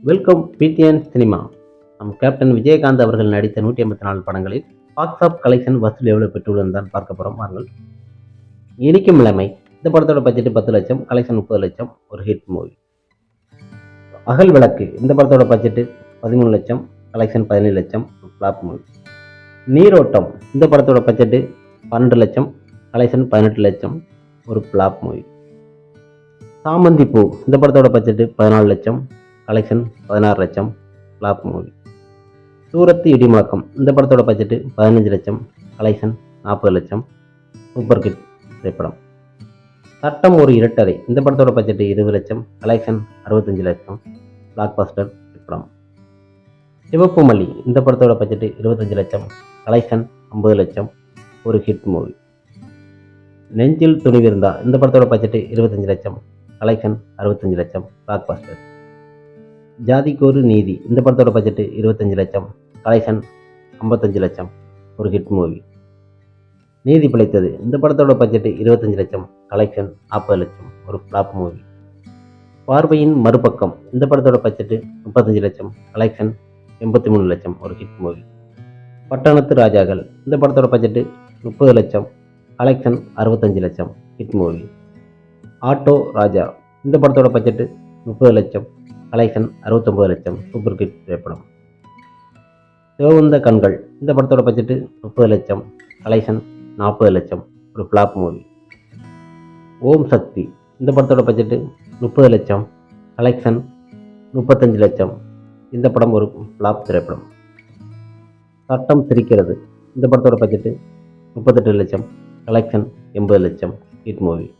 Welcome PTN cinema நம் captain Vijayakanth அவர்கள் நடித்த நூற்றி ஐம்பத்தி நாலு படங்களில் பாக்ஸ் ஆஃப் கலெக்ஷன் வசூல் எவ்வளவு பெற்றுள்ளது தான் பார்க்க போகிறோம் வாருங்கள். இனிக்கும் இளமை. இந்த படத்தோட பட்ஜெட் பத்து லட்சம் கலெக்ஷன் முப்பது லட்சம் ஒரு ஹிட் மூவி அகல் விளக்கு. இந்த படத்தோட பட்ஜெட்டு பதிமூணு லட்சம் கலெக்ஷன் பதினேழு லட்சம் ஃப்ளாப் மூவி நீரோட்டம். இந்த படத்தோட பட்ஜெட்டு பன்னெண்டு லட்சம் கலெக்ஷன் பதினெட்டு லட்சம் ஒரு ஃப்ளாப் மூவி சாமந்தி பூ இந்த படத்தோட பட்ஜெட்டு பதினாலு லட்சம் கலெக்ஷன் பதினாறு லட்சம் ஃப்ளாப் மூவி சூரத்து இடிமுழக்கம் இந்த படத்தோட பட்ஜெட்டு பதினஞ்சு லட்சம் கலெக்ஷன் நாற்பது லட்சம் சூப்பர் கிட் திரைப்படம். சட்டம் ஒரு இரட்டரை இந்த படத்தோட பட்ஜெட்டு இருபது லட்சம் கலெக்ஷன் அறுபத்தஞ்சு லட்சம் பிளாக் பஸ்டர் திரைப்படம். சிவப்பு மல்லி. இந்த படத்தோட பட்ஜெட்டு இருபத்தஞ்சு லட்சம் கலெக்ஷன் ஐம்பது லட்சம் ஒரு ஹிட் மூவி நெஞ்சில் துணிவிருந்தா இந்த படத்தோட பட்ஜெட்டு இருபத்தஞ்சு லட்சம் கலெக்ஷன் அறுபத்தஞ்சு லட்சம் பிளாக் பாஸ்டர் ஜாதிக்கோரு நீதி. இந்த படத்தோட பட்ஜெட்டு இருபத்தஞ்சு லட்சம். கலெக்ஷன் ஐம்பத்தஞ்சு லட்சம். ஒரு ஹிட் மூவி நீதி பிழைத்தது. இந்த படத்தோட பட்ஜெட்டு இருபத்தஞ்சு லட்சம். கலெக்ஷன் நாற்பது லட்சம். ஒரு ஃப்ளாப் மூவி பார்வையின் மறுபக்கம். இந்த படத்தோட பட்ஜெட்டு முப்பத்தஞ்சு லட்சம். கலெக்ஷன் எண்பத்தி மூணு லட்சம். ஒரு ஹிட் மூவி பட்டணத்து ராஜாக்கள். இந்த படத்தோட பட்ஜெட்டு முப்பது லட்சம். கலெக்ஷன் அறுபத்தஞ்சு லட்சம். Hit movie auto Raja. இந்த படத்தோட பட்ஜெட்டு முப்பது லட்சம். கலெக்ஷன் அறுபத்தொம்பது லட்சம் சூப்பர் ஹிட் திரைப்படம். சிவகுந்த கண்கள். இந்த படத்தோட பட்ஜெட்டு முப்பது லட்சம். கலெக்ஷன் நாற்பது லட்சம். ஒரு ஃப்ளாப் மூவி ஓம் சக்தி. இந்த படத்தோட பட்ஜெட்டு முப்பது லட்சம். கலெக்ஷன் முப்பத்தஞ்சு லட்சம். இந்த படம் ஒரு ஃப்ளாப் திரைப்படம். சட்டம் சிரிக்கிறது. இந்த படத்தோட பட்ஜெட்டு முப்பத்தெட்டு லட்சம். கலெக்ஷன் எண்பது லட்சம். ஹிட் மூவி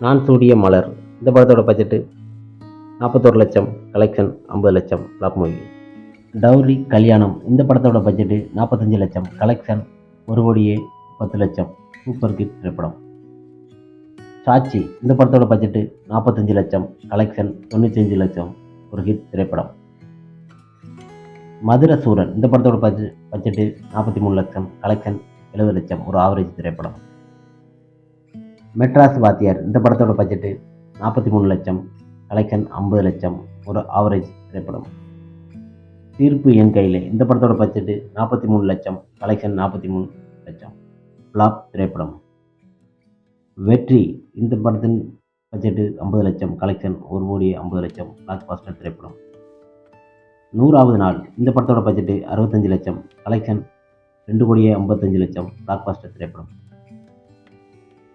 நான் சூடிய மலர். இந்த படத்தோட பட்ஜெட்டு நாற்பத்தோரு லட்சம் கலெக்ஷன் ஐம்பது லட்சம் ஃப்ளாப் மூவி டவுரி கல்யாணம் இந்த படத்தோட பட்ஜெட்டு நாற்பத்தஞ்சு லட்சம் கலெக்ஷன் ஒரு கோடியே பத்து லட்சம் சூப்பர் ஹிட் திரைப்படம். சாட்சி இந்த படத்தோட பட்ஜெட்டு நாற்பத்தஞ்சு லட்சம் கலெக்ஷன் தொண்ணூத்தஞ்சு லட்சம் ஒரு ஹிட் திரைப்படம். மதுர சூரன் இந்த படத்தோட பட்ஜெட் பட்ஜெட்டு நாற்பத்தி மூணு லட்சம் கலெக்ஷன் எழுபது லட்சம் ஒரு ஆவரேஜ் திரைப்படம். மெட்ராஸ் வாத்தியார் இந்த படத்தோட பட்ஜெட்டு நாற்பத்தி மூணு லட்சம் கலெக்ஷன் ஐம்பது லட்சம் ஒரு ஆவரேஜ் திரைப்படம். தீர்ப்பு என் கையில். இந்த படத்தோட பட்ஜெட்டு நாற்பத்தி மூணு லட்சம் கலெக்ஷன் நாற்பத்தி மூணு லட்சம். ஃப்ளாப் திரைப்படம். வெற்றி. இந்த படத்தின் பட்ஜெட்டு ஐம்பது லட்சம் கலெக்ஷன் ஒரு கோடி ஐம்பது லட்சம் பிளாக் பாஸ்டர் திரைப்படம். நூறாவது நாள். இந்த படத்தோட பட்ஜெட்டு அறுபத்தஞ்சு லட்சம் கலெக்ஷன் ரெண்டு கோடியே ஐம்பத்தஞ்சு லட்சம் பிளாக் பாஸ்டர் திரைப்படம்.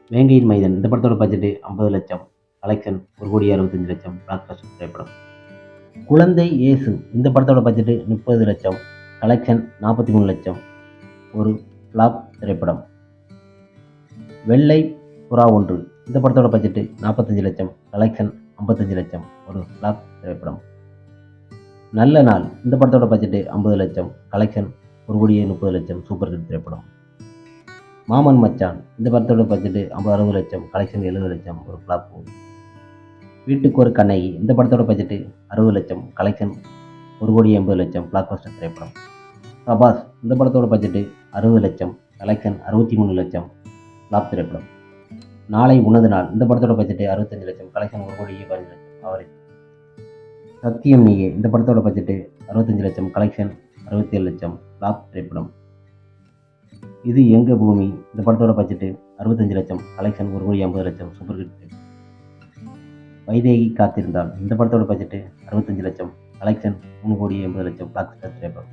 வேங்கையின் மைதன். இந்த படத்தோட பட்ஜெட்டு ஐம்பது லட்சம் கலெக்ஷன் ஒரு கோடி அறுபத்தஞ்சு லட்சம் பிளாக்பஸ்டர் திரைப்படம். குழந்தை இயேசு இந்த படத்தோட பட்ஜெட்டு முப்பது லட்சம் கலெக்ஷன் நாற்பத்தி மூணு லட்சம் ஒரு ஃப்ளாப் திரைப்படம். வெள்ளை புறா ஒன்று இந்த படத்தோட பட்ஜெட்டு நாற்பத்தஞ்சு லட்சம் கலெக்ஷன் ஐம்பத்தஞ்சு லட்சம் ஒரு ஃப்ளாப் திரைப்படம். நல்ல நாள் இந்த படத்தோட பட்ஜெட்டு ஐம்பது லட்சம் கலெக்ஷன் ஒரு கோடியே முப்பது லட்சம் சூப்பர் ஹிட் திரைப்படம். மாமன் மச்சான் இந்த படத்தோட பட்ஜெட்டு ஐம்பது அறுபது லட்சம் கலெக்ஷன் எழுபது லட்சம் ஒரு ஃப்ளாப் மூவி வீட்டுக்கு ஒரு கண்ணகி. இந்த படத்தோட பட்ஜெட்டு அறுபது லட்சம். கலெக்ஷன் ஒரு கோடி எண்பது லட்சம். பிளாக் பஸ்டர் திரைப்படம். பிரபாஸ் இந்த படத்தோட பட்ஜெட்டு அறுபது லட்சம். கலெக்ஷன் அறுபத்தி மூணு லட்சம். ஃப்ளாப் திரைப்படம். நாளை உணது நாள். இந்த படத்தோட பட்ஜெட்டு அறுபத்தஞ்சு லட்சம். கலெக்ஷன் ஒரு கோடி பதினஞ்சு லட்சம். அவரேஜ் சத்தியம் நீயே. இந்த படத்தோட பட்ஜெட்டு அறுபத்தஞ்சு லட்சம். கலெக்ஷன் அறுபத்தி ஏழு லட்சம். ஃப்ளாப் திரைப்படம். இது எங்கள் பூமி? இந்த படத்தோட பட்ஜெட்டு அறுபத்தஞ்சு லட்சம். கலெக்ஷன் ஒரு கோடி ஐம்பது லட்சம். சூப்பர் ஹிட் திரைப்படம். வைதேகி காத்திருந்தால் இந்த படத்தோட பட்ஜெட்டு அறுபத்தஞ்சு லட்சம் கலெக்ஷன் மூணு கோடி எண்பது லட்சம் பிளாக் ஸ்டார் திரைப்படம்.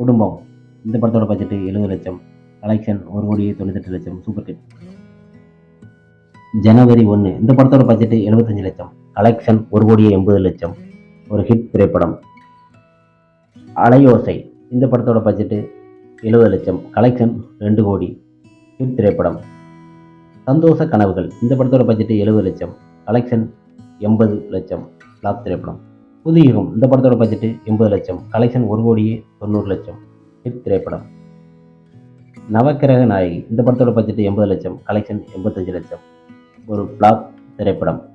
குடும்பம் இந்த படத்தோட பட்ஜெட்டு எழுபது லட்சம் கலெக்ஷன் ஒரு கோடி தொண்ணூத்தெட்டு லட்சம் சூப்பர் ஹிட் ஜனவரி ஒன்று இந்த படத்தோட பட்ஜெட்டு எழுபத்தஞ்சு லட்சம் கலெக்ஷன் ஒரு கோடி எண்பது லட்சம் ஒரு ஹிட் திரைப்படம். அலையோசை இந்த படத்தோட பட்ஜெட்டு எழுபது லட்சம் கலெக்ஷன் ரெண்டு கோடி ஹிட் திரைப்படம். சந்தோஷ கனவுகள் இந்த படத்தோட பட்ஜெட்டு எழுபது லட்சம் கலெக்ஷன் எண்பது லட்சம் ஃப்ளாப் திரைப்படம். புதுயுகம் இந்த படத்தோட பட்ஜெட்டு எண்பது லட்சம். கலெக்ஷன் ஒரு கோடியே தொண்ணூறு லட்சம். ஹிட் திரைப்படம். நவக்கிரக நாயகி இந்த படத்தோட பட்ஜெட்டு எண்பது லட்சம். கலெக்ஷன் எண்பத்தஞ்சு லட்சம். ஒரு ஃப்ளாப் திரைப்படம்.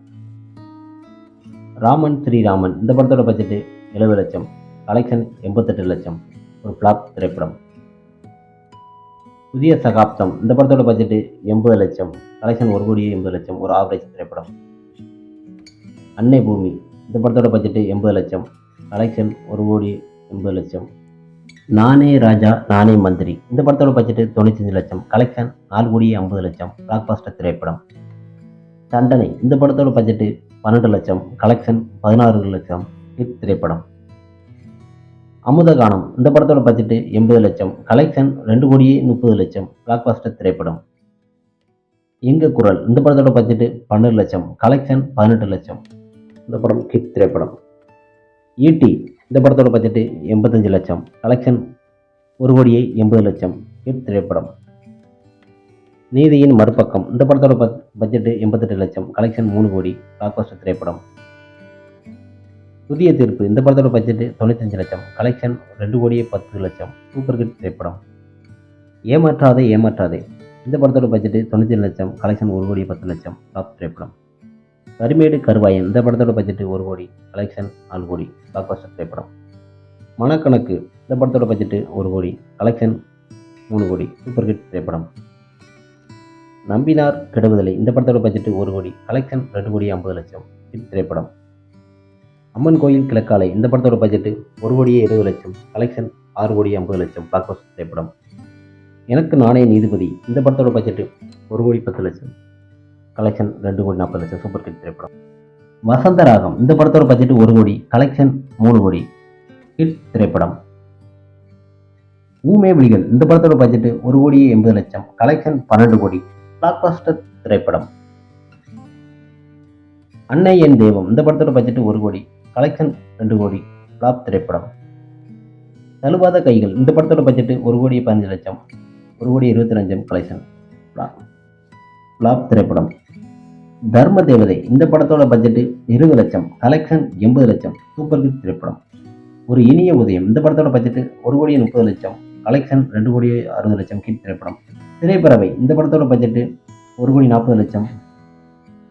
ராமன் ஸ்ரீராமன் இந்த படத்தோட பட்ஜெட்டு எழுபது லட்சம். கலெக்ஷன் எண்பத்தெட்டு லட்சம். ஒரு ஃப்ளாப் திரைப்படம். புதிய சகாப்தம் இந்த படத்தோட பட்ஜெட்டு எண்பது லட்சம். கலெக்ஷன் ஒரு கோடியே எண்பது லட்சம். ஒரு ஆவரேஜ் திரைப்படம். அன்னை பூமி. இந்த படத்தோட பட்ஜெட்டு எண்பது லட்சம். கலெக்ஷன் ஒரு கோடி எண்பது லட்சம். நானே ராஜா நானே மந்திரி. இந்த படத்தோட பட்ஜெட்டு தொண்ணூத்தஞ்சு லட்சம். கலெக்ஷன் நாலு கோடி ஐம்பது லட்சம். பிளாக்பாஸ்டர் திரைப்படம். தண்டனை. இந்த படத்தோட பட்ஜெட்டு பன்னெண்டு லட்சம். கலெக்ஷன் பதினாறு லட்சம். ஹிட் திரைப்படம். அமுதகானம் இந்த படத்தோட பட்ஜெட்டு எண்பது லட்சம். கலெக்ஷன் ரெண்டு கோடியே முப்பது லட்சம். பிளாக்பாஸ்டர் திரைப்படம். எங்க குரல்? இந்த படத்தோட பட்ஜெட்டு பன்னெண்டு லட்சம். கலெக்ஷன் பதினெட்டு லட்சம். இந்த படம் ஹிட் திரைப்படம். ஈட்டி இந்த படத்தோட பட்ஜெட்டு எண்பத்தஞ்சு லட்சம். கலெக்ஷன் ஒரு கோடியே எண்பது லட்சம். ஹிட் திரைப்படம். நீதியின் மறுபக்கம் இந்த படத்தோட பட் பட்ஜெட்டு எண்பத்தெட்டு லட்சம். கலெக்ஷன் மூணு கோடி. பிளாக்பஸ்டர் திரைப்படம். புதிய தீர்ப்பு இந்த படத்தோட பட்ஜெட்டு தொண்ணூத்தஞ்சு லட்சம். கலெக்ஷன் ரெண்டு கோடியே பத்து லட்சம். சூப்பர் ஹிட் திரைப்படம். ஏமாற்றாதே ஏமாற்றாதே. இந்த படத்தோட பட்ஜெட்டு தொண்ணூற்றி லட்சம். கலெக்ஷன் ஒரு கோடி பத்து லட்சம். டாப் திரைப்படம். கருமேடு கருவாயன் இந்த படத்தோட பட்ஜெட்டு ஒரு கோடி கலெக்ஷன் நாலு கோடி பாக்பாஸ்டர் திரைப்படம் மனக்கணக்கு இந்த படத்தோட பட்ஜெட்டு ஒரு கோடி கலெக்ஷன் மூணு கோடி சூப்பர் ஹிட் திரைப்படம் நம்பினார் கெடுவதில்லை இந்த படத்தோட பட்ஜெட்டு ஒரு கோடி கலெக்ஷன் ரெண்டு கோடி ஐம்பது லட்சம் ஹிட் திரைப்படம் அம்மன் கோயில் கிழக்காலை இந்த படத்தோட பட்ஜெட்டு ஒரு கோடியே இருபது லட்சம் கலெக்ஷன் ஆறு கோடி ஐம்பது லட்சம் பிளாக்பஸ்டர் திரைப்படம் எனக்கு நானே நீதிபதி இந்த படத்தோட பட்ஜெட்டு ஒரு கோடி பத்து லட்சம். கலெக்ஷன் ரெண்டு கோடி நாற்பது லட்சம் சூப்பர் ஹிட் திரைப்படம். வசந்த ராகம் இந்த படத்தோட பட்ஜெட் ஒரு கோடி கலெக்ஷன் மூணு கோடி ஹிட் திரைப்படம். ஊமே விழிகள் இந்த படத்தோட பட்ஜெட் ஒரு கோடி எண்பது லட்சம் கலெக்ஷன் பன்னெண்டு கோடி பிளாக்பஸ்டர் திரைப்படம். அன்னை என் தெய்வம் இந்த படத்தோட பட்ஜெட் ஒரு கோடி கலெக்ஷன் ரெண்டு கோடி பிளாப் திரைப்படம். தழுவாத கைகள் இந்த படத்தோட பட்ஜெட் ஒரு கோடி பதினஞ்சு லட்சம் ஒரு கோடி இருபத்தி லட்சம் கலெக்ஷன் பிளாப் திரைப்படம். தர்ம தேவதை. இந்த படத்தோட பட்ஜெட்டு இருபது லட்சம் கலெக்ஷன் எண்பது லட்சம் சூப்பர் ஹிட் திரைப்படம். ஒரு இனிய உதயம். இந்த படத்தோட பட்ஜெட்டு ஒரு கோடியே முப்பது லட்சம் கலெக்ஷன் ரெண்டு கோடியே அறுபது லட்சம் ஹிட் திரைப்படம். திரைப்பறவை. இந்த படத்தோட பட்ஜெட்டு ஒரு கோடி நாற்பது லட்சம்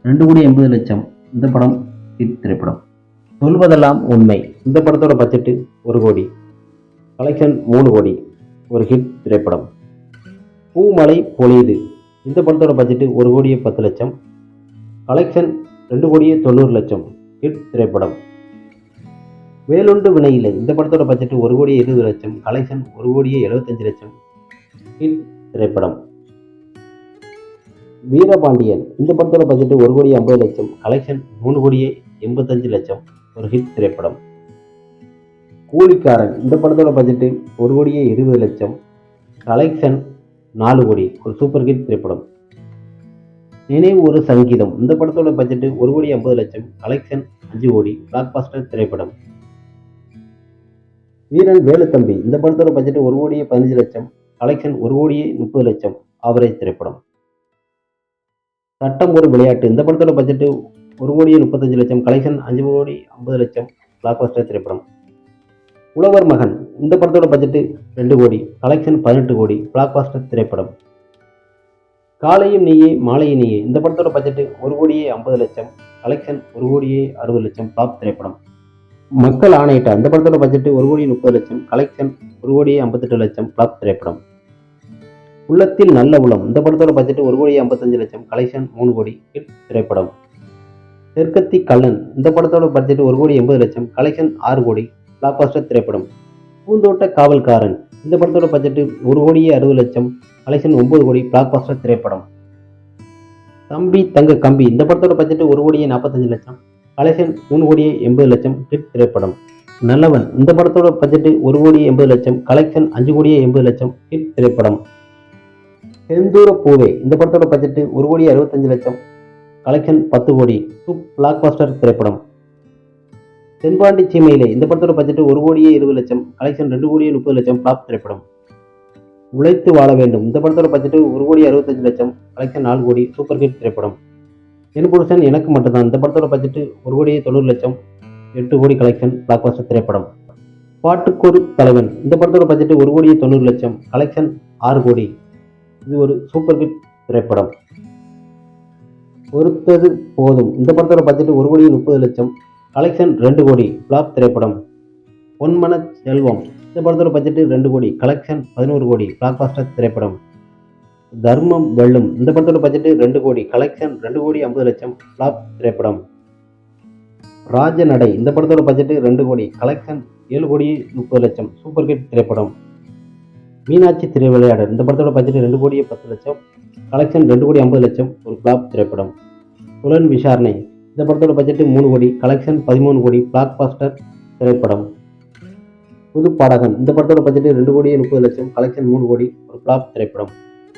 ரெண்டு கோடி எண்பது லட்சம் இந்த படம் ஹிட் திரைப்படம். சொல்வதெல்லாம் உண்மை. இந்த படத்தோட பட்ஜெட்டு ஒரு கோடி கலெக்ஷன் மூணு கோடி ஒரு ஹிட் திரைப்படம். பூமலை பொழியுது. இந்த படத்தோட பட்ஜெட்டு ஒரு கோடியே பத்து லட்சம் கலெக்ஷன் ரெண்டு கோடியே தொண்ணூறு லட்சம். ஹிட் திரைப்படம். வேலுண்டு வினையில்லை இந்த படத்தோட பட்ஜெட் ஒரு கோடியே இருபது லட்சம். கலெக்ஷன் ஒரு கோடியே எழுபத்தஞ்சு லட்சம். ஹிட் திரைப்படம். வீரபாண்டியன். இந்த படத்தோட பட்ஜெட் ஒரு கோடி ஐம்பது லட்சம். கலெக்ஷன் மூணு கோடியே எண்பத்தஞ்சு லட்சம். ஒரு ஹிட் திரைப்படம். கூலிக்காரன். இந்த படத்தோட பட்ஜெட்டு ஒரு கோடியே இருபது லட்சம். கலெக்ஷன் நாலு கோடி. ஒரு சூப்பர் ஹிட் திரைப்படம். நினைவு ஒரு சங்கீதம். இந்த படத்தோட பட்ஜெட் ஒரு கோடி ஐம்பது லட்சம். கலெக்ஷன் அஞ்சு கோடி. பிளாக்பாஸ்டர் திரைப்படம். வீரன் வேலுத்தம்பி. இந்த படத்தோட பட்ஜெட் ஒரு கோடியே பதினஞ்சு லட்சம். கலெக்ஷன் ஒரு கோடியே முப்பது லட்சம். ஆவரேஜ் திரைப்படம். சட்டம் ஒரு விளையாட்டு. இந்த படத்தோட பட்ஜெட் ஒரு கோடியே முப்பத்தஞ்சு லட்சம். கலெக்ஷன் அஞ்சு கோடி ஐம்பது லட்சம். பிளாக்பாஸ்டர் திரைப்படம். உழவர் மகன். இந்த படத்தோட பட்ஜெட் ரெண்டு கோடி. கலெக்ஷன் பதினெட்டு கோடி. பிளாக்பாஸ்டர் திரைப்படம். காலையும் நீயே மாலையும் நீயே. இந்த படத்தோட பட்ஜெட் ஒரு கோடியே ஐம்பது லட்சம். கலெக்ஷன் ஒரு கோடியே அறுபது லட்சம். ஃப்ளாப் திரைப்படம். மக்கள் ஆணையிட்ட அந்த படத்தோட பட்ஜெட்டு ஒரு கோடி முப்பது லட்சம். கலெக்ஷன் ஒரு கோடியே ஐம்பத்தெட்டு லட்சம். பிளாப் திரைப்படம். உள்ளத்தில் நல்ல உளம் இந்த படத்தோட பட்ஜெட் ஒரு கோடியே ஐம்பத்தஞ்சு லட்சம். கலெக்ஷன் மூணு கோடி. ஹிட் திரைப்படம். தெற்கத்தி கல்லன் இந்த படத்தோட பட்ஜெட் ஒரு கோடி எண்பது லட்சம். கலெக்ஷன் ஆறு கோடி. பிளாக்பாஸ்டர் திரைப்படம். பூந்தோட்ட காவல்காரன். இந்த படத்தோட பட்ஜெட்டு ஒரு கோடியே அறுபது லட்சம். கலெக்ஷன் ஒன்பது கோடி பிளாக்பாஸ்டர் திரைப்படம். தம்பி தங்க கம்பி. இந்த படத்தோட பட்ஜெட்டு ஒரு கோடியே நாற்பத்தஞ்சு லட்சம். கலெக்ஷன் மூணு கோடியே எண்பது லட்சம் ஹிட் திரைப்படம். நல்லவன். இந்த படத்தோட பட்ஜெட்டு ஒரு கோடியே எண்பது லட்சம். கலெக்ஷன் அஞ்சு கோடியே எண்பது லட்சம் ஹிட் திரைப்படம். செந்தூர பூவே. இந்த படத்தோட பட்ஜெட்டு ஒரு கோடியே அறுபத்தஞ்சு லட்சம். கலெக்ஷன் பத்து கோடி. பிளாக் பாஸ்டர் திரைப்படம். தென்பாண்டி சீமையிலே இந்த படத்தோட பட்ஜெட் ஒரு கோடியே இருபது லட்சம் கலெக்ஷன் ரெண்டு கோடியே முப்பது லட்சம் பிளாப் திரைப்படம். உழைத்து வாழ வேண்டும். இந்த படத்தோட பட்ஜெட் ஒரு கோடி அறுபத்தஞ்சு லட்சம் கலெக்ஷன் நாலு கோடி சூப்பர் ஹிட் திரைப்படம். என் புருஷன் எனக்கு மட்டும்தான். இந்த படத்தோட பட்ஜெட் ஒரு கோடியே தொண்ணூறு லட்சம் எட்டு கோடி கலெக்ஷன் பிளாக்பாஸ்டர் திரைப்படம். பாட்டுக்கொரு தலைவன். இந்த படத்தோட பட்ஜெட் ஒரு கோடியே தொண்ணூறு லட்சம் கலெக்ஷன் ஆறு கோடி. இது ஒரு சூப்பர் ஹிட் திரைப்படம். பொறுத்தது போதும். இந்த படத்தோட பட்ஜெட் ஒரு கோடி முப்பது லட்சம் கலெக்ஷன் ரெண்டு கோடி பிளாப் திரைப்படம். பொன்மன செல்வம். இந்த படத்தோட பட்ஜெட்டு ரெண்டு கோடி. கலெக்ஷன் பதினோரு கோடி. பிளாக்பாஸ்டர் திரைப்படம். தர்மம் வெல்லும். இந்த படத்தோட பட்ஜெட்டு ரெண்டு கோடி. கலெக்ஷன் ரெண்டு கோடி ஐம்பது லட்சம். பிளாப் திரைப்படம். ராஜநடை. இந்த படத்தோட பட்ஜெட்டு ரெண்டு கோடி. கலெக்ஷன் ஏழு கோடி முப்பது லட்சம். சூப்பர் ஹிட் திரைப்படம். மீனாட்சி திருவிளையாடல். இந்த படத்தோட பட்ஜெட் ரெண்டு கோடி பத்து லட்சம். கலெக்ஷன் ரெண்டு கோடி ஐம்பது லட்சம். ஒரு பிளாப் திரைப்படம். புலன் விசாரணை. இந்த படத்தோட பட்ஜெட் மூணு கோடி கலெக்ஷன் பதிமூணு கோடி பிளாக் பாஸ்டர் திரைப்படம். புது பாடகன் இந்த படத்தோட பட்ஜெட் ரெண்டு கோடியே முப்பது லட்சம் கலெக்ஷன் மூணு கோடி ஒரு பிளாப் திரைப்படம்.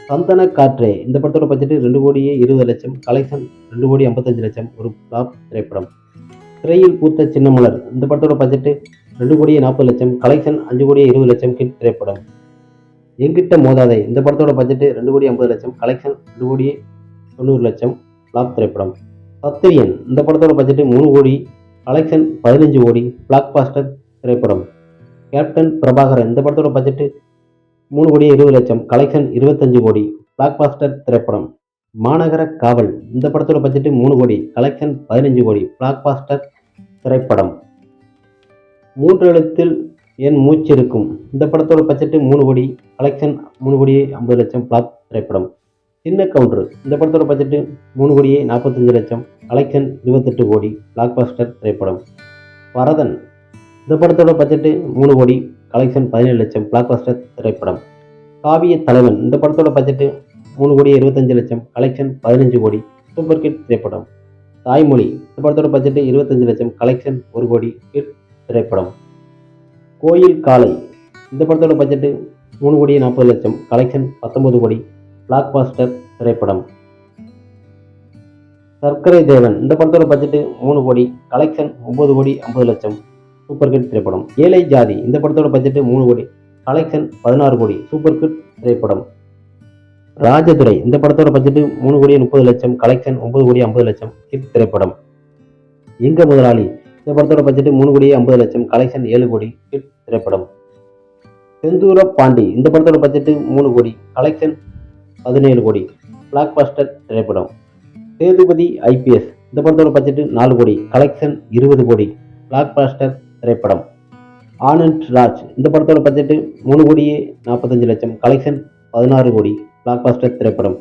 சந்தன காற்றே இந்த படத்தோட பட்ஜெட் ரெண்டு கோடியே இருபது லட்சம் கலெக்ஷன் ரெண்டு கோடி ஐம்பத்தஞ்சு லட்சம் ஒரு பிளாப் திரைப்படம். திரையில் பூத்த சின்னமலர் இந்த படத்தோட பட்ஜெட் ரெண்டு கோடியே நாற்பது லட்சம் கலெக்ஷன் அஞ்சு கோடியே இருபது லட்சம் கிட் திரைப்படம். எங்கிட்ட மோதாதை இந்த படத்தோட பட்ஜெட் ரெண்டு கோடி ஐம்பது லட்சம் கலெக்ஷன் ரெண்டு கோடியே தொண்ணூறு லட்சம் பிளாக் திரைப்படம். சத்திரியன் இந்த படத்தோட பட்ஜெட்டு மூணு கோடி கலெக்ஷன் பதினஞ்சு கோடி பிளாக் பாஸ்டர் திரைப்படம். கேப்டன் பிரபாகரன் இந்த படத்தோட பட்ஜெட்டு மூணு கோடி இருபது லட்சம் கலெக்ஷன் இருபத்தஞ்சு கோடி பிளாக் பாஸ்டர் திரைப்படம். மாநகர காவல் இந்த படத்தோட பட்ஜெட்டு மூணு கோடி கலெக்ஷன் பதினஞ்சு கோடி பிளாக் பாஸ்டர் திரைப்படம். மூன்று எழுத்தில் என் மூச்சு இருக்கும். இந்த படத்தோட பட்ஜெட்டு மூணு கோடி கலெக்ஷன் மூணு கோடியே ஐம்பது லட்சம் பிளாக் திரைப்படம். சின்ன கவுண்டர் இந்த படத்தோட பட்ஜெட்டு மூணு கோடியே நாற்பத்தஞ்சு லட்சம் கலெக்ஷன் இருபத்தெட்டு கோடி பிளாக்பாஸ்டர் திரைப்படம். வரதன் இந்த படத்தோட பட்ஜெட்டு மூணு கோடி கலெக்ஷன் பதினேழு லட்சம் பிளாக்பாஸ்டர் திரைப்படம். காவிய தலைவன் இந்த படத்தோட பட்ஜெட்டு மூணு கோடி இருபத்தஞ்சு லட்சம் கலெக்ஷன் பதினஞ்சு கோடி சூப்பர் கிட் திரைப்படம். தாய்மொழி இந்த படத்தோட பட்ஜெட்டு இருபத்தஞ்சு லட்சம் கலெக்ஷன் ஒரு கோடி கிட் திரைப்படம். கோயில் காலை இந்த படத்தோட பட்ஜெட்டு மூணு கோடி நாற்பது லட்சம் கலெக்ஷன் பத்தொன்பது கோடி பிளாக் பாஸ்டர் திரைப்படம். சர்க்கரை தேவன். இந்த படத்தோட பட்ஜெட் மூணு கோடி கலெக்ஷன் ஒன்பது கோடி ஐம்பது லட்சம். சூப்பர் கிட் திரைப்படம். ஏழை ஜாதி இந்த படத்தோட பட்ஜெட் மூணு கோடி கலெக்ஷன் பதினாறு கோடி சூப்பர் கிட் திரைப்படம். ராஜதுரை இந்த படத்தோட பட்ஜெட் மூணு கோடி முப்பது லட்சம் கலெக்ஷன் ஒன்பது கோடி ஐம்பது லட்சம் ஹிட் திரைப்படம். எங்க முதலாளி இந்த படத்தோட பட்ஜெட் மூணு கோடி ஐம்பது லட்சம் கலெக்ஷன் ஏழு கோடி ஹிட் திரைப்படம். செந்தூர பாண்டி இந்த படத்தோட பட்ஜெட் மூணு கோடி கலெக்ஷன் பதினேழு கோடி பிளாக் பாஸ்டர் திரைப்படம். சேதுபதி ஐபிஎஸ். இந்த படத்தோட பட்ஜெட் நாலு கோடி கலெக்ஷன் இருபது கோடி. பிளாக் பாஸ்டர் திரைப்படம். ஆனந்த் ராஜ் இந்த படத்தோட பட்ஜெட்டு மூணு கோடியே நாற்பத்தஞ்சு லட்சம் கலெக்ஷன் பதினாறு கோடி பிளாக் பாஸ்டர் திரைப்படம்.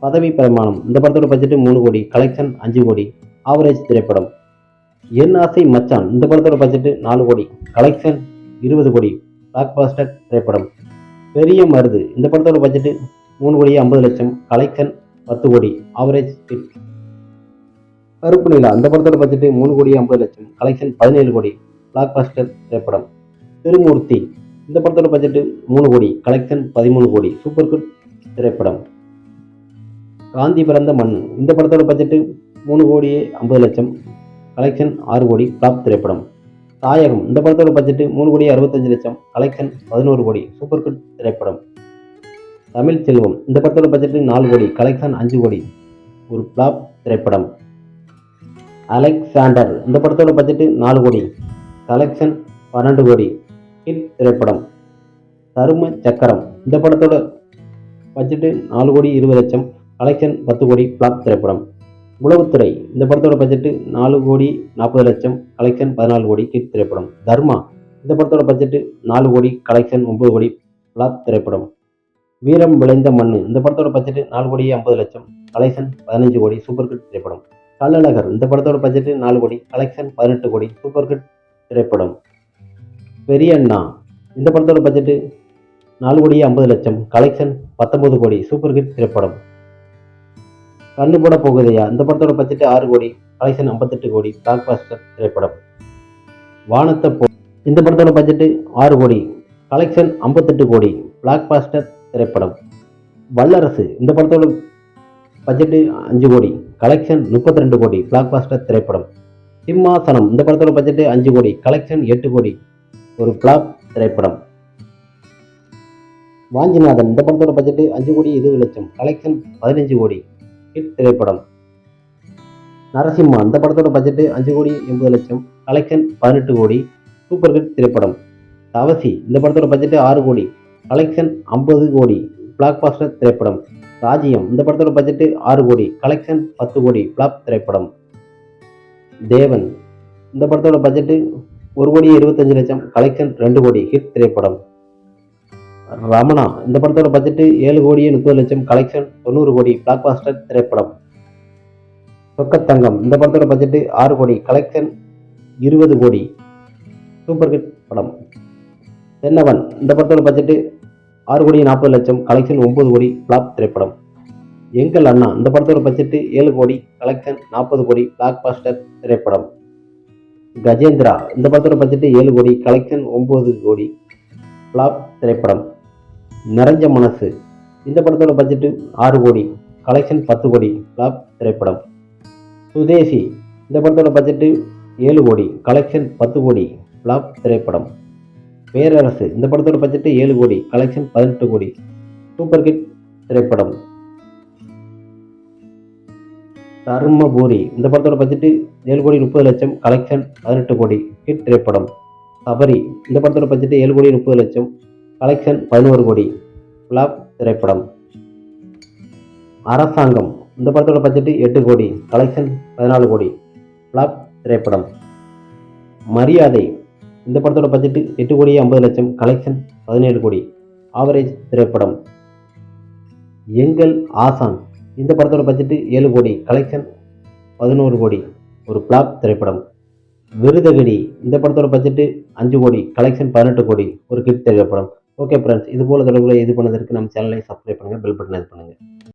பதவி பிரமாணம் இந்த படத்தோட பட்ஜெட்டு மூணு கோடி கலெக்ஷன் அஞ்சு கோடி ஆவரேஜ் திரைப்படம். என் ஆசை மச்சான் இந்த படத்தோட பட்ஜெட்டு நாலு கோடி கலெக்ஷன் இருபது கோடி பிளாக் பாஸ்டர் திரைப்படம். பெரிய மருது இந்த படத்தோட பட்ஜெட்டு மூணு கோடி ஐம்பது லட்சம் கலெக்ஷன் பத்து கோடி ஆவரேஜ் ஹிட் கருப்பு நிலா அந்த படத்தோட பட்ஜெட் மூணு கோடி ஐம்பது லட்சம். கலெக்ஷன் பதினேழு கோடி. பிளாக் பாஸ்டர் திரைப்படம். திருமூர்த்தி இந்த படத்தோட பட்ஜெட் மூணு கோடி. கலெக்ஷன் பதிமூணு கோடி. சூப்பர் குட் திரைப்படம். காந்தி பிறந்த மண் இந்த படத்தோட பட்ஜெட் மூணு கோடியே ஐம்பது லட்சம். கலெக்ஷன் ஆறு கோடி பிளாப் திரைப்படம். தாயகம் இந்த படத்தோட பட்ஜெட் மூணு கோடி அறுபத்தஞ்சு லட்சம். கலெக்ஷன் பதினோரு கோடி. சூப்பர் குட் திரைப்படம். தமிழ் செல்வம். இந்த படத்தோட பட்ஜெட் நாலு கோடி கலெக்ஷன் அஞ்சு கோடி. ஒரு பிளாப் திரைப்படம். அலெக்சாண்டர் இந்த படத்தோட பட்ஜெட் நாலு கோடி. கலெக்ஷன் பன்னெண்டு கோடி. ஹிட் திரைப்படம். தரும சக்கரம் இந்த படத்தோட பட்ஜெட்டு நாலு கோடி இருபது லட்சம். கலெக்ஷன் பத்து கோடி பிளாப் திரைப்படம். உளவுத்துறை இந்த படத்தோட பட்ஜெட்டு நாலு கோடி நாற்பது லட்சம். கலெக்ஷன் பதினாலு கோடி ஹிட் திரைப்படம். தர்மா இந்த படத்தோட பட்ஜெட்டு நாலு கோடி கலெக்ஷன் ஒன்பது கோடி பிளாப் திரைப்படம். வீரம் விளைந்த மண் இந்த படத்தோட பட்ஜெட் நாலு கோடி ஐம்பது லட்சம். கலெக்ஷன் பதினஞ்சு கோடி சூப்பர் கிட் திரைப்படம். கள்ளழகர் இந்த படத்தோட பட்ஜெட்டு நாலு கோடி. கலெக்ஷன் பதினெட்டு கோடி சூப்பர் கிட் திரைப்படம். பெரிய அண்ணா இந்த படத்தோட பட்ஜெட்டு நாலு கோடி ஐம்பது லட்சம். கலெக்ஷன் பத்தொன்பது கோடி சூப்பர் கிட் திரைப்படம். கண்ணு போட போகுதையா? இந்த படத்தோட பட்ஜெட் ஆறு கோடி. கலெக்ஷன் ஐம்பத்தெட்டு கோடி பிளாக் பாஸ்டர் திரைப்படம். வானத்தை போ இந்த படத்தோட பட்ஜெட் ஆறு கோடி. கலெக்ஷன் ஐம்பத்தெட்டு கோடி பிளாக் பாஸ்டர் திரைப்படம். வல்லரசு இந்த படத்தோட பட்ஜெட்டு அஞ்சு கோடி கலெக்ஷன் முப்பத்தி ரெண்டு கோடி பிளாக் பாஸ்டர் திரைப்படம். சிம்மாசனம் இந்த படத்தோட பட்ஜெட்டு அஞ்சு கோடி கலெக்ஷன் எட்டு கோடி ஒரு பிளாக் திரைப்படம். வாஞ்சிநாதன் இந்த படத்தோட பட்ஜெட்டு அஞ்சு கோடி இருபது லட்சம் கலெக்ஷன் பதினஞ்சு கோடி ஹிட் திரைப்படம். நரசிம்மா இந்த படத்தோட பட்ஜெட்டு அஞ்சு கோடி எண்பது லட்சம் கலெக்ஷன் பதினெட்டு கோடி சூப்பர் ஹிட் திரைப்படம். தவசி இந்த படத்தோட பட்ஜெட்டு ஆறு கோடி கலெக்ஷன் ஐம்பது கோடி. பிளாக் பாஸ்டர் திரைப்படம். ராஜ்யம் இந்த படத்தோட பட்ஜெட்டு ஆறு கோடி. கலெக்ஷன் பத்து கோடி. பிளாப் திரைப்படம். தேவன் இந்த படத்தோட பட்ஜெட்டு ஒரு கோடி இருபத்தஞ்சு லட்சம். கலெக்ஷன் ரெண்டு கோடி. ஹிட் திரைப்படம். ரமணா இந்த படத்தோட பட்ஜெட்டு ஏழு கோடியே முப்பது லட்சம். கலெக்ஷன் தொண்ணூறு கோடி. பிளாக் பாஸ்டர் திரைப்படம். சொக்கத்தங்கம் இந்த படத்தோட பட்ஜெட்டு ஆறு கோடி. கலெக்ஷன் இருபது கோடி. சூப்பர் ஹிட் படம். தென்னவன். இந்த படத்தோட பட்ஜெட்டு ஆறு கோடி நாற்பது லட்சம். கலெக்ஷன் ஒன்பது கோடி ஃப்ளாப் திரைப்படம். எங்கள் அண்ணா இந்த படத்தோட பட்ஜெட்டு ஏழு கோடி கலெக்ஷன் நாற்பது கோடி பிளாக் பாஸ்டர் திரைப்படம். கஜேந்திரா இந்த படத்தோட பட்ஜெட்டு ஏழு கோடி கலெக்ஷன் ஒம்பது கோடி ஃப்ளாப் திரைப்படம். நிறைஞ்ச மனசு. இந்த படத்தோட பட்ஜெட்டு ஆறு கோடி கலெக்ஷன் பத்து கோடி ஃப்ளாப் திரைப்படம். சுதேசி இந்த படத்தோட பட்ஜெட்டு ஏழு கோடி கலெக்ஷன் பத்து கோடி ஃப்ளாப் திரைப்படம். பேரரசு. இந்த படத்தோட பட்ஜெட்டு ஏழு கோடி கலெக்ஷன் பதினெட்டு கோடி. சூப்பர் ஹிட் திரைப்படம். தர்மபுரி. இந்த படத்தோட பட்ஜெட்டு ஏழு கோடி முப்பது லட்சம் கலெக்ஷன் பதினெட்டு கோடி. ஹிட் திரைப்படம். சபரி. இந்த படத்தோட பட்ஜெட்டு ஏழு கோடி முப்பது லட்சம் கலெக்ஷன் பதினோரு கோடி. ஃப்ளாப் திரைப்படம். அரசாங்கம். இந்த படத்தோட பட்ஜெட்டு எட்டு கோடி கலெக்ஷன் பதினாலு கோடி. ஃப்ளாப் திரைப்படம். மரியாதை. இந்த படத்தோட பட்ஜெட்டு எட்டு கோடி ஐம்பது லட்சம். கலெக்ஷன் பதினேழு கோடி. ஆவரேஜ் திரைப்படம். எங்கள் ஆசான். இந்த படத்தோட பட்ஜெட்டு ஏழு கோடி. கலெக்ஷன் பதினோரு கோடி. ஒரு ஃப்ளாப் திரைப்படம். விருதகடி. இந்த படத்தோட பட்ஜெட்டு அஞ்சு கோடி. கலெக்ஷன் பதினெட்டு கோடி. ஒரு கிட் திரைப்படம். ஓகே ஃப்ரெண்ட்ஸ் இது போல தொடர்புகளை இது பண்ணதற்கு நம்ம சேனலை சப்ஸ்கிரைப் பண்ணுங்கள் பெல் பட்டன் இது பண்ணுங்கள்